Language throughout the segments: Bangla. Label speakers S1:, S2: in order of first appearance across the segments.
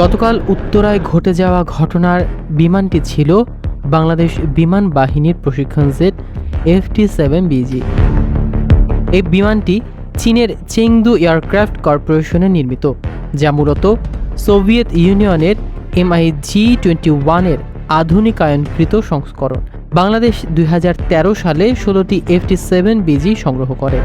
S1: গতকাল উত্তরায় ঘটে যাওয়া ঘটনার বিমানটি ছিল বাংলাদেশ বিমান বাহিনীর প্রশিক্ষণ জেট এফটি সেভেন বিজি। এই বিমানটি চীনের চেংদু এয়ারক্রাফট কর্পোরেশনে নির্মিত, যা মূলত সোভিয়েত ইউনিয়নের এমআই জি টোয়েন্টি ওয়ানের আধুনিকায়নকৃত সংস্করণ। বাংলাদেশ দুই হাজার তেরো সালে ষোলোটি এফটি সেভেন বিজি সংগ্রহ করে।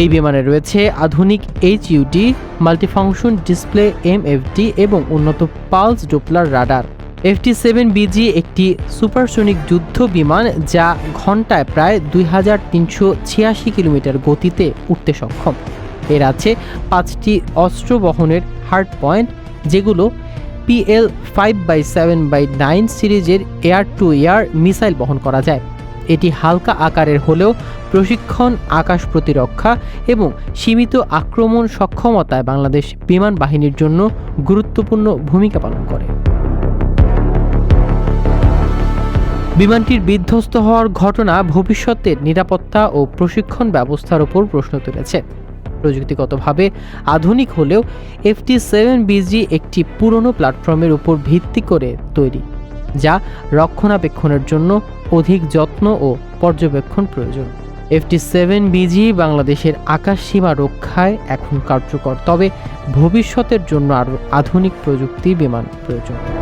S1: এই বিমানে রয়েছে আধুনিক H U D multifunction display M MFD এবং উন্নত pulse Doppler radar FT seven BG একটি সুপারসনিক যুদ্ধ বিমান যা ঘন্টায় প্রায় দুই হাজার তিনশো ছিয়াশি কিলোমিটার গতিতে উঠতে সক্ষম। এর আছে পাঁচটি অস্ত্র বহনের হার্ড পয়েন্ট যেগুলো PL five by seven by nine সিরিজের এয়ার টু এয়ার মিসাইল বহন করা যায়। এটি হালকা আকারের হলেও প্রশিক্ষণ, আকাশ প্রতিরক্ষা এবং সীমিত আক্রমণ সক্ষমতায় বাংলাদেশ বিমান বাহিনীর জন্য গুরুত্বপূর্ণ ভূমিকা পালন করে। বিমানটির বিধ্বস্ত হওয়ার ঘটনা ভবিষ্যতের নিরাপত্তা ও প্রশিক্ষণ ব্যবস্থার ওপর প্রশ্ন তুলেছে। প্রযুক্তিগতভাবে আধুনিক হলেও এফটি সেভেন বিজি একটি পুরনো প্ল্যাটফর্মের উপর ভিত্তি করে তৈরি। যা রক্ষণাবেক্ষণের জন্য অধিক যত্ন ও পর্যবেক্ষণ প্রয়োজন। এফটি সেভেন বিজি বাংলাদেশের আকাশ সীমা রক্ষায় এখন কার্যকর, তবে ভবিষ্যতের জন্য আরও আধুনিক প্রযুক্তি বিমান প্রয়োজন।